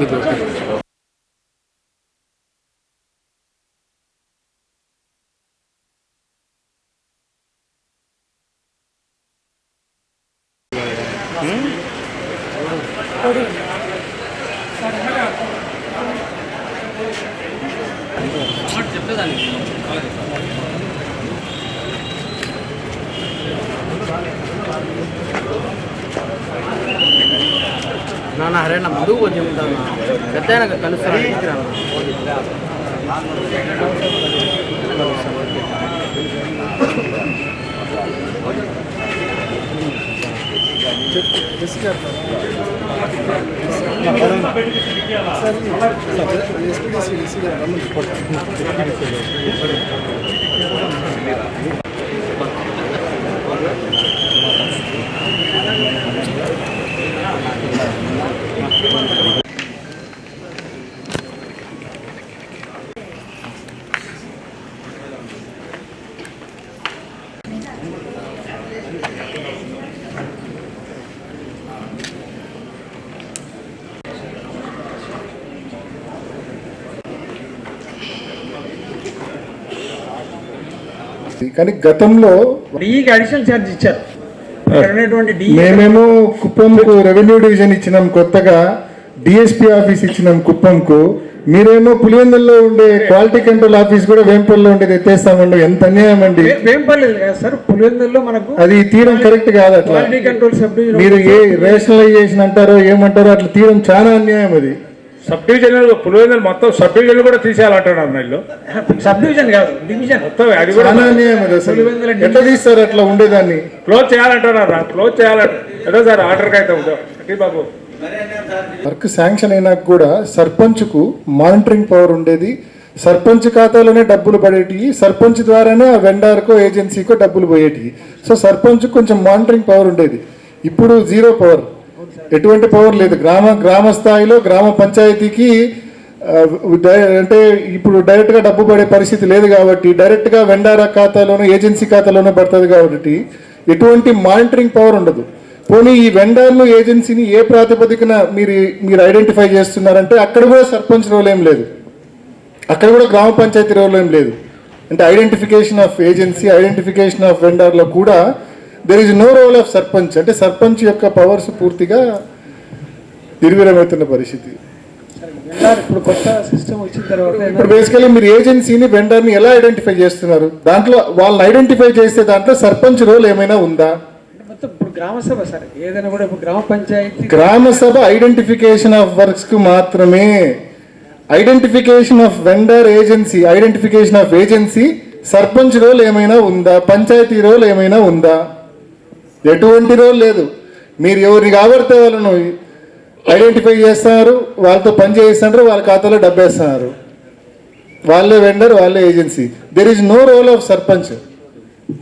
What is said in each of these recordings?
준비 되었습니다. 응? నా ముందుకు పోతే ఉంటాను పెద్ద ఆయన కలుస్తాను. ఇంటికి కానీ గతంలో డిఈకి అడిషనల్ ఛార్జ్ ఇచ్చారు. మేమేమో కుప్పంకు రెవెన్యూ డివిజన్ ఇచ్చినాం కొత్తగా డిఎస్పీ ఆఫీస్ ఇచ్చినాం కుప్పంకు. మీరేమో పులివెందుల్లో ఉండే క్వాలిటీ కంట్రోల్ ఆఫీస్ కూడా వేంపల్లిలో ఉండేది ఎత్తేస్తామండి ఎంత అన్యాయం అండి. వేంపల్లి కదా సార్? పులివెందుల్లో మనకు అది తీయడం కరెక్ట్ కాదు అట్లా. మీరు ఏ రేషనలైజేషన్ అంటారో ఏమంటారో అట్లా తీయడం చాలా అన్యాయం అది. సబ్ డివిజన్ పులివెందులు మొత్తం సబ్ డివిజన్ కూడా తీసేయాలంటున్నారు వీళ్ళు సబ్ డివిజన్ కాదు డివిజన్. మొత్తం అది కూడా ఎట్లా తీస్తారు అట్లా ఉండేదాన్ని? క్లోజ్ చేయాలంటున్నారు క్లోజ్ చేయాలంట. ఏదో సార్ ఆర్డర్కి అయితే ఉందో. టీ బాబు. వర్క్ శాంక్షన్ అయినాక కూడా సర్పంచ్కు మానిటరింగ్ పవర్ ఉండేది. సర్పంచ్ ఖాతాలోనే డబ్బులు పడేటివి. సర్పంచ్ ద్వారానే ఆ వెండార్కో ఏజెన్సీకో డబ్బులు పోయేటివి. సో సర్పంచ్ కొంచెం మానిటరింగ్ పవర్ ఉండేది. ఇప్పుడు జీరో పవర్. ఎటువంటి పవర్ లేదు. గ్రామ గ్రామ స్థాయిలో గ్రామ పంచాయతీకి అంటే ఇప్పుడు డైరెక్ట్గా డబ్బు పడే పరిస్థితి లేదు కాబట్టి డైరెక్ట్గా వెండార ఖాతాలోనూ ఏజెన్సీ ఖాతాలోనూ పడుతుంది కాబట్టి ఎటువంటి మానిటరింగ్ పవర్ ఉండదు. పోనీ ఈ వెండర్లు ఏజెన్సీని ఏ ప్రాతిపదికన మీరు మీరు ఐడెంటిఫై చేస్తున్నారంటే అక్కడ కూడా సర్పంచ్ రోల్ ఏం లేదు. అక్కడ కూడా గ్రామ పంచాయతీ రోల్ ఏం లేదు. అంటే identification of agency identification of వెండర్లో కూడా there is no role of sarpanch అంటే సర్పంచ్ యొక్క పవర్స్ పూర్తిగా నిర్వీర్యమవుతున్న పరిస్థితి. ఇప్పుడు కొత్త సిస్టమ్ వచ్చిన తర్వాత ఇప్పుడు బేసికలీ మీరు ఏజెన్సీని వెండర్ని ఎలా ఐడెంటిఫై చేస్తున్నారు? దాంట్లో వాళ్ళని ఐడెంటిఫై చేసే దాంట్లో సర్పంచ్ రోల్ ఏమైనా ఉందా? మొత్తం ఇప్పుడు గ్రామ సభ సార్. ఏదైనా కూడా ఇప్పుడు గ్రామ పంచాయతీ గ్రామ సభ ఐడెంటిఫికేషన్ ఆఫ్ వర్క్స్కు మాత్రమే. Identification of vendor agency identification of agency sarpanch role ఏమైనా ఉందా? పంచాయతీ రోల్ ఏమైనా ఉందా? ఎటువంటి రోల్ లేదు. మీరు ఎవరిని కాబడితే వాళ్ళను ఐడెంటిఫై చేస్తున్నారు వాళ్ళతో పని చేయిస్తున్నారు వాళ్ళ ఖాతాలో డబ్బేస్తున్నారు. వాళ్ళే వెండర్ వాళ్ళే agency. There is no role of sarpanch.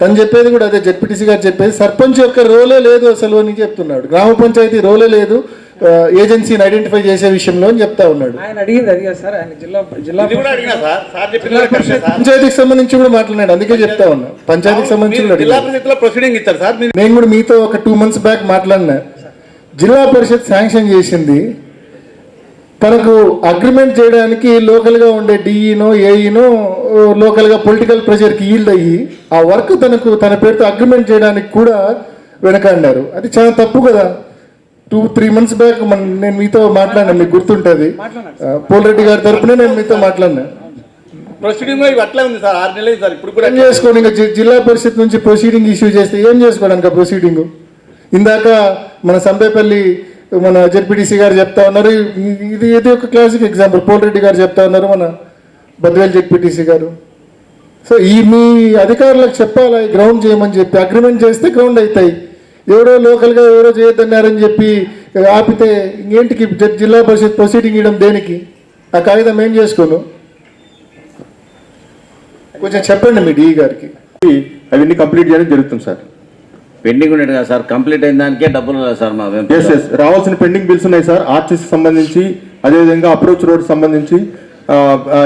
తను చెప్పేది కూడా అదే జెడ్పీటీసీ గారు చెప్పేది సర్పంచ్ యొక్క రోలే లేదు అసలు అని చెప్తున్నాడు. గ్రామ పంచాయతీ రోలే లేదు. ఏజెన్సీని ఐడెంటిఫై చేసే విషయంలో అని చెప్తా ఉన్నాడు. ఆయన అడిగింది అది సార్ ఆయన జిల్లా జిల్లా జిల్లా పరిషత్ పంచాయతీకి సంబంధించి కూడా మాట్లాడాడు అందుకే చెప్తా ఉన్నా. పంచాయతీకి సంబంధించి కూడా జిల్లా అడిగాడు. పరిషత్లో ప్రొసీడింగ్ ఇచ్చారు సార్ నేను కూడా మీతో ఒక టూ మంత్స్ బ్యాక్ మాట్లాడినా. జిల్లా పరిషత్ శాంక్షన్ చేసింది. తనకు అగ్రిమెంట్ చేయడానికి లోకల్గా ఉండే డిఈనో ఏఈనో లోకల్గా పొలిటికల్ ప్రెషర్కి ఈల్డ్ అయ్యి ఆ వర్క్ తనకు తన పేరుతో అగ్రిమెంట్ చేయడానికి కూడా వెనకాడారు అది చాలా తప్పు కదా. టూ త్రీ మంత్స్ బ్యాక్ నేను మీతో మాట్లాడినా మీకు గుర్తుంటది. పోలరెడ్డి గారి తరపునే నేను మీతో మాట్లాడినా. ప్రొసీడింగ్లో ఇవి అట్లే ఉంది సార్ ఆరు నెలలు సార్ ఇప్పుడు కూడా ఏం చేసుకోండి ఇంకా జిల్లా పరిషత్ నుంచి ప్రొసీడింగ్ ఇష్యూ చేస్తే ఏం చేసుకోవడానికి ప్రొసీడింగ్ ఇందాక మన సంబేపల్లి మన జెడ్పీటీసీ గారు చెప్తా ఉన్నారు. ఇది- ఇది ఒక క్లాసిక్ ఎగ్జాంపుల్ పోలరెడ్డి గారు చెప్తా ఉన్నారు మన బద్వేల్ జెడ్పీటీసీ గారు. సో ఈ మీ అధికారులకు చెప్పాలా? గ్రౌండ్ చేయమని చెప్పి అగ్రిమెంట్ చేస్తే గ్రౌండ్ అవుతాయి. ఎవరో లోకల్గా ఎవరో చేయొద్దన్నారని చెప్పి ఆపితే ఇంకేంటికి జిల్లా పరిషత్ ప్రొసీడింగ్ ఇవ్వడం దేనికి? ఆ కాగితం ఏం చేసుకోను? కొంచెం చెప్పండి మీ డిఈ గారికి. అవన్నీ కంప్లీట్ చేయడం జరుగుతుంది సార్. పెండింగ్ ఉండేది కదా సార్. కంప్లీట్ అయిన దానికే డబ్బులు లేదు సార్ మా ఎస్ ఎస్ రావాల్సిన పెండింగ్ బిల్స్ ఉన్నాయి సార్. ఆర్టీసీ సంబంధించి అదేవిధంగా అప్రోచ్ రోడ్ సంబంధించి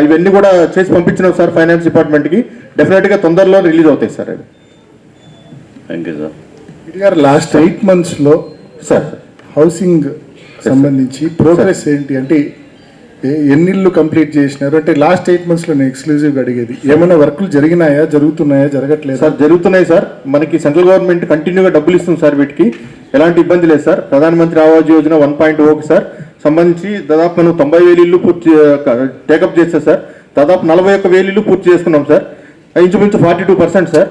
ఇవన్నీ కూడా చేసి పంపించినాం సార్ ఫైనాన్స్ డిపార్ట్మెంట్కి. డెఫినెట్గా తొందరలో రిలీజ్ అవుతాయి సార్ అవి. థ్యాంక్ యూ సార్ గారు లాస్ట్ ఎయిట్ మంత్స్లో సార్ హౌసింగ్ సంబంధించి ప్రోగ్రెస్ ఏంటి? అంటే ఏ- ఎన్ని ఇళ్ళు కంప్లీట్ చేసినారు? అంటే లాస్ట్ ఎయిట్ మంత్స్లో నేను ఎక్స్క్లూజివ్గా అడిగేది. ఏమైనా వర్కులు జరిగినాయా? జరుగుతున్నాయా? జరగట్లేదా? సార్ జరుగుతున్నాయి సార్. మనకి సెంట్రల్ గవర్నమెంట్ కంటిన్యూగా డబ్బులు ఇస్తుంది సార్ వీటికి. ఎలాంటి ఇబ్బంది లేదు sir. Pradhanmantri Awas Yojana one point ఓకి sir. సంబంధించి దాదాపు మనం తొంభై వేలు ఇల్లు పూర్తి టేకప్ చేస్తే సార్ దాదాపు నలభై ఒక్క వేలు ఇల్లు పూర్తి చేసుకున్నాం సార్. ఇంచుమించు forty two percent sir.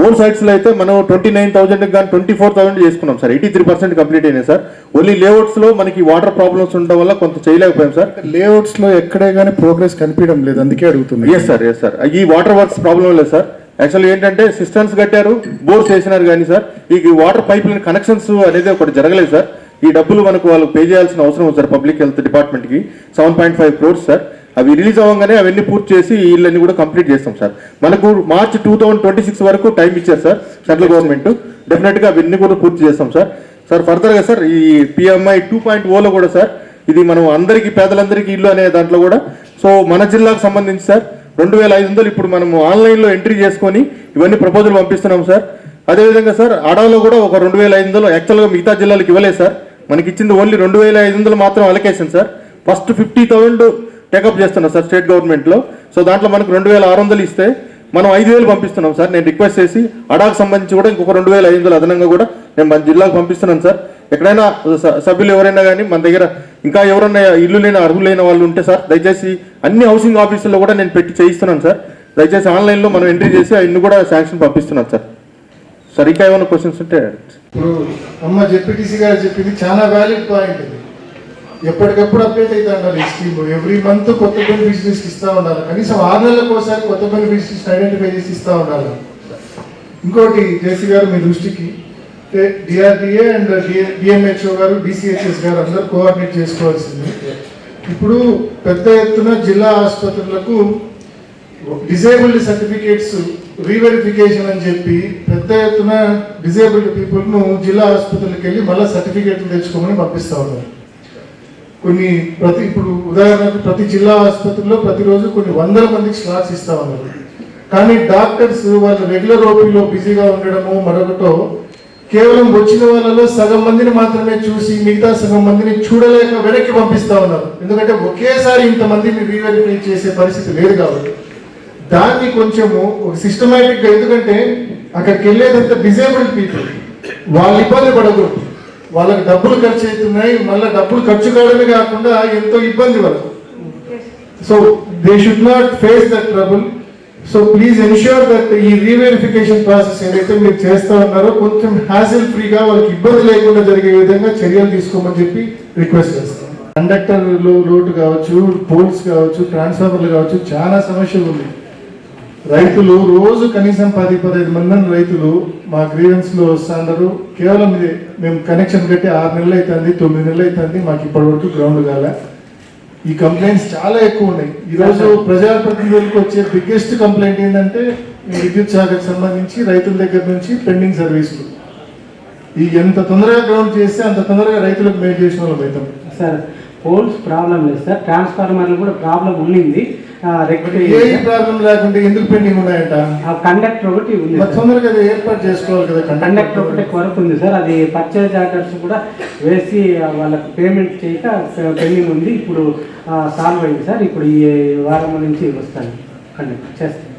Own సైట్స్లో అయితే మనం ట్వంటీ నైన్ థౌసండ్ కానీ ట్వంటీ ఫోర్ థౌసండ్ చేసుకున్నాం sir. Eighty three percent complete అయినాయి సార్. ఓన్లీ లేఅవుట్స్లో మనకి వాటర్ ప్రాబ్లమ్స్ ఉండడం వల్ల కొంత చేయలేకపోయాం సార్. లేఅవుట్స్లో ఎక్కడే కానీ ప్రోగ్రెస్ కనిపించడం లేదు అందుకే అడుగుతుంది ఎస్ సార్ ఎస్ సార్ ఈ వాటర్ వర్క్స్ ప్రాబ్లం లేదు సార్. యాక్చువల్ ఏంటంటే సిస్టమ్స్ కట్టారు బోర్స్ వేసినారు కానీ సార్. ఈ వాటర్ పైప్ లైన్ కనెక్షన్స్ అనేది ఒకటి జరగలేదు సార్. ఈ డబ్బులు మనకు వాళ్ళు పే చేయాల్సిన అవసరం ఉంది సార్ పబ్లిక్ హెల్త్ డిపార్ట్మెంట్కి seven point five crores sir. అవి రిలీజ్ అవ్వగానే అవన్నీ పూర్తి చేసి ఇళ్ళని కూడా కంప్లీట్ చేస్తాం సార్. మనకు March two thousand twenty six వరకు టైం ఇచ్చారు సార్ సెంట్రల్ గవర్నమెంట్. డెఫినెట్గా అవన్నీ కూడా పూర్తి చేస్తాం సార్. సార్ ఫర్దర్గా సార్ ఈ పిఎంఐ టూ పాయింట్ ఓలో కూడా సార్ ఇది మనం అందరికీ పేదలందరికీ ఇల్లు అనే దాంట్లో కూడా. సో మన జిల్లాకు సంబంధించి సార్ రెండు వేల ఐదు వందలు ఇప్పుడు మనము ఆన్లైన్లో ఎంట్రీ చేసుకొని ఇవన్నీ ప్రపోజల్ పంపిస్తున్నాం సార్. అదేవిధంగా సార్ అడవిలో కూడా ఒక రెండు వేల ఐదు వందలు యాక్చువల్గా మిగతా జిల్లాలకు ఇవ్వలేదు సార్. మనకి ఇచ్చింది ఓన్లీ రెండు వేల ఐదు వందలు మాత్రం allocation sir. First fifty thousand take up చేస్తున్నాం సార్ స్టేట్ గవర్నమెంట్లో సో దాంట్లో మనకు రెండు వేల ఆరు వందలు ఇస్తే మనం ఐదు వేలు పంపిస్తున్నాం సార్. నేను రిక్వెస్ట్ చేసి అడాకు సంబంధించి కూడా ఇంకొక రెండు వేల ఐదు వందలు అదనంగా కూడా నేను మన జిల్లాకు పంపిస్తున్నాను సార్. ఎక్కడైనా స- సభ్యులు ఎవరైనా కానీ మన దగ్గర ఇంకా ఎవరైనా ఇల్లు లేని అర్హులైన వాళ్ళు ఉంటే సార్ దయచేసి అన్ని హౌసింగ్ ఆఫీసుల్లో కూడా నేను పెట్టి చేయిస్తున్నాను సార్. దయచేసి ఆన్లైన్లో మనం ఎంట్రీ చేసి అన్ని కూడా శాంక్షన్ పంపిస్తున్నాను సార్. సార్ ఇంకా ఏమైనా క్వశ్చన్స్ ఉంటే ఇప్పుడు అమ్మ జెడ్పీటీసీ గారు చెప్పింది చాలా వ్యాలిడ్ పాయింట్ ఇది. ఎప్పటికప్పుడు అప్డేట్ అవుతా ఉండాలి ఈ స్కీమ్ ఎవ్రీ మంత్ కొత్త బెనిఫిట్స్ ఇస్తూ ఉండాలి. కనీసం ఆరు నెలలకు ఒకసారి కొత్త బెనిఫిషరీస్ ఐడెంటిఫై చేసి ఇస్తూ ఉండాలి. ఇంకోటి జేసీ గారు మీ దృష్టికి డిఆర్డిఏ అండ్ డిఎంహెచ్ఓ గారు డిసిహెచ్ఎస్ గారు అందరూ కోఆర్డినేట్ చేసుకోవాల్సింది. ఇప్పుడు పెద్ద ఎత్తున జిల్లా ఆసుపత్రులకు డిజేబుల్డ్ సర్టిఫికేట్స్ రీవెరిఫికేషన్ అని చెప్పి పెద్ద ఎత్తున డిజేబుల్డ్ పీపుల్ను జిల్లా ఆసుపత్రులకు వెళ్ళి మళ్ళీ సర్టిఫికేట్లు తెచ్చుకోమని పంపిస్తా ఉన్నారు. కొన్ని ప్రతి ఇప్పుడు ఉదాహరణకు ప్రతి జిల్లా ఆసుపత్రిలో ప్రతిరోజు కొన్ని వందల మందికి స్లాట్స్ ఇస్తా ఉన్నారు. కానీ డాక్టర్స్ వాళ్ళు రెగ్యులర్ ఓపీలో బిజీగా ఉండడము మరొకటో కేవలం వచ్చిన వాళ్ళలో సగం మందిని మాత్రమే చూసి మిగతా సగం మందిని చూడలేక వెనక్కి పంపిస్తా ఉన్నారు. ఎందుకంటే ఒకేసారి ఇంతమందిని రీవెరిఫై చేసే పరిస్థితి లేదు కాబట్టి. దాన్ని కొంచెము సిస్టమేటిక్గా ఎందుకంటే అక్కడికి వెళ్ళేదంతా డిజేబుల్డ్ పీపుల్ వాళ్ళు ఇబ్బంది పడకూడదు. వాళ్ళకి డబ్బులు ఖర్చు అవుతున్నాయి మళ్ళీ డబ్బులు ఖర్చు కావడమే కాకుండా ఎంతో ఇబ్బంది వాళ్ళకు. So they should not face that trouble so please ensure that ఈ రీవెరిఫికేషన్ ప్రాసెస్ ఏదైతే మీరు చేస్తా ఉన్నారో కొంచెం హ్యాసిల్ ఫ్రీగా వాళ్ళకి ఇబ్బంది లేకుండా జరిగే విధంగా చర్యలు తీసుకోమని చెప్పి రిక్వెస్ట్ చేస్తాను కండక్టర్లు లోటు కావచ్చు పోల్స్ కావచ్చు ట్రాన్స్ఫార్మర్లు కావచ్చు చాలా సమస్యలు ఉన్నాయి. రైతులు రోజు కనీసం పది పదహైదు మంది రైతులు మా గ్రీవెన్స్లో వస్తున్నారు కేవలం ఇది మేము కనెక్షన్ కట్టి ఆరు నెలలు అవుతుంది తొమ్మిది నెలలు అవుతుంది మాకు ఇప్పటివరకు గ్రౌండ్ కాలే. ఈ కంప్లైంట్స్ చాలా ఎక్కువ ఉన్నాయి. ఈ రోజు ప్రజాప్రతినిధులకు వచ్చే బిగ్గెస్ట్ కంప్లైంట్ ఏంటంటే ఈ విద్యుత్ శాఖకు సంబంధించి రైతుల దగ్గర నుంచి పెండింగ్ సర్వీసులు ఈ ఎంత తొందరగా గ్రౌండ్ చేస్తే అంత తొందరగా రైతులకు మేలు చేసిన వాళ్ళు అవుతాం. సార్ పోల్స్ ప్రాబ్లం లేదు సార్. ట్రాన్స్ఫార్మర్లు కూడా ప్రాబ్లం ఉండింది ప్రాబ్లం లేకుంటే ఎందుకు పెండింగ్ ఉన్నాయంట? కండక్టర్ ఒకటి ఉంది తొందరగా ఏర్పాటు చేసుకోవాలి కదా కండక్టర్ ఒకటి కొరకు ఉంది సార్. అది పర్చేజ్ ఆర్డర్స్ కూడా వేసి వాళ్ళకి పేమెంట్ చేయక పెండింగ్ ఉంది. ఇప్పుడు సాల్వ్ అయింది సార్. ఇప్పుడు ఈ వారం నుంచి వస్తాను. కండక్టర్ చేస్తాను.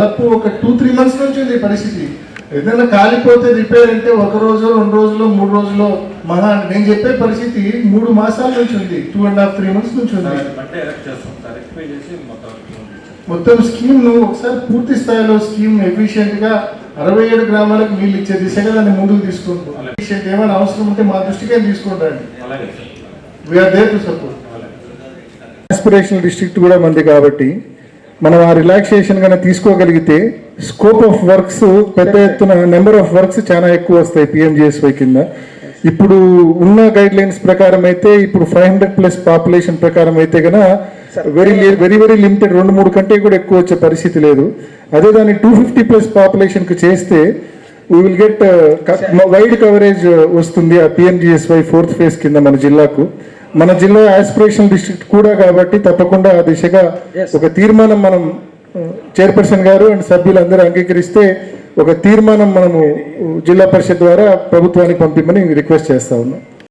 తప్పు ఒక టూ త్రీ మంత్స్ నుంచి ఉంది పరిస్థితి. ఏదైనా కాలిపోతే రిపేర్ అంటే ఒక రోజు రెండు రోజులు మూడు రోజులు మహా నేను చెప్పే పరిస్థితి మూడు మాసాల నుంచి ఉంది. Two and half three months నుంచి ఉంది. మొత్తం స్కీమ్ను ఒకసారి పూర్తి స్థాయిలో స్కీమ్ ఎఫిషియెంట్గా అరవై ఏడు గ్రామాలకు నీళ్ళు ఇచ్చే దిశగా దాన్ని ముందుకు తీసుకుంటాం. ఏమైనా అవసరం ఉంటే మా దృష్టికే తీసుకుంటాండి we are there to support aspirational district కూడా మంది కాబట్టి మనం ఆ రిలాక్సేషన్ కనుక తీసుకోగలిగితే స్కోప్ ఆఫ్ వర్క్స్ పెద్ద ఎత్తున నెంబర్ ఆఫ్ వర్క్స్ చాలా ఎక్కువ వస్తాయి పిఎంజిఎస్వై కింద. ఇప్పుడు ఉన్న గైడ్ లైన్స్ ప్రకారం అయితే ఇప్పుడు ఫైవ్ హండ్రెడ్ ప్లస్ పాపులేషన్ ప్రకారం అయితే కనుక వెరీ వెరీ వెరీ లిమిటెడ్ రెండు మూడు కంటే కూడా ఎక్కువ వచ్చే పరిస్థితి లేదు. అదే దాన్ని టూ ఫిఫ్టీ ప్లస్ పాపులేషన్కి చేస్తే we will get wide coverage వస్తుంది ఆ పిఎంజిఎస్వై ఫోర్త్ ఫేజ్ కింద మన జిల్లాకు. మన జిల్లా ఆస్పిరేషనల్ డిస్ట్రిక్ట్ కూడా కాబట్టి తప్పకుండా ఆ దిశగా ఒక తీర్మానం మనం చైర్పర్సన్ గారు అండ్ సభ్యులందరూ అంగీకరిస్తే ఒక తీర్మానం మనము జిల్లా పరిషత్ ద్వారా ప్రభుత్వానికి పంపిమని రిక్వెస్ట్ చేస్తా ఉన్నాం.